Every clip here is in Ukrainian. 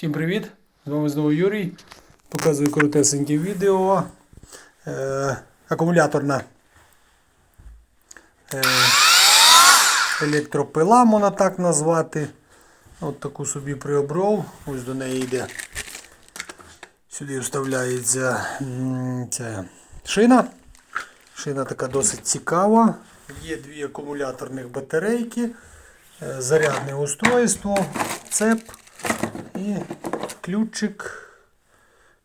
Всім привіт! З вами знову Юрій. Показую коротесеньке відео. Е, акумуляторна е, електропила, можна так назвати. От таку собі приобров. Ось до неї йде. Сюди вставляється ця шина. Шина така досить цікава. Є дві акумуляторних батарейки, е, зарядне устройство, цеп і ключик.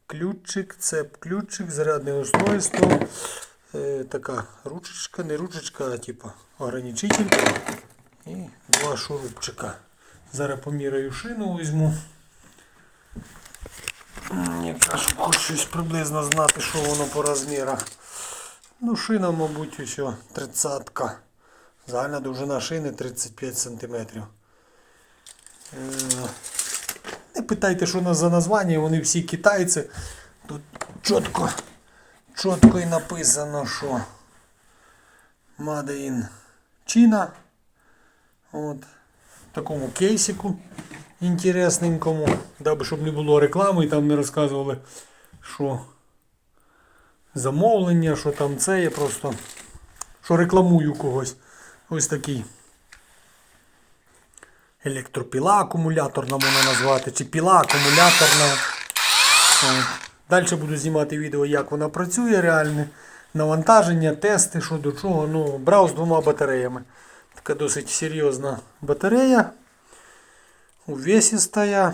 Ключик, цеп, ключик, зарядне устройство. Е, така ручечка, не ручечка, а типа ограничитель. І два шурупчика. Зараз поміряю шину візьму. Якраз щось приблизно знати, що воно по розмірах. Ну, шина, мабуть, ось 30-ка. Загальна довжина шини 35 см. Е, питайте, що у нас за названня, вони всі китайці. Тут чітко, чітко і написано, що Made in China. От. Такому кейсику інтересненькому. Даби, щоб не було реклами і там не розказували, що замовлення, що там це. Я просто що рекламую когось. Ось такий електропіла акумуляторна можна назвати, чи піла акумуляторна. Далі буду знімати відео, як вона працює реальне. Навантаження, тести, що до чого. Ну, брав з двома батареями. Така досить серйозна батарея. Увесістая.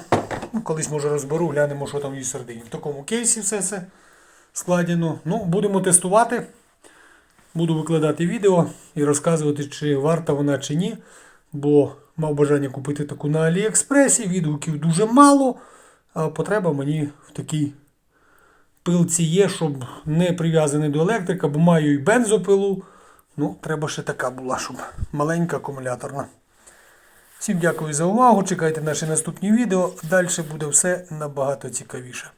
Ну, колись може розберу, глянемо, що там є середині. В такому кейсі все це складено. Ну, будемо тестувати. Буду викладати відео і розказувати, чи варта вона чи ні. Бо мав бажання купити таку на Аліекспресі. Відгуків дуже мало. А потреба мені в такій пилці є, щоб не прив'язаний до електрика, бо маю і бензопилу. Ну, треба ще така була, щоб маленька акумуляторна. Всім дякую за увагу. Чекайте наші наступні відео. Далі буде все набагато цікавіше.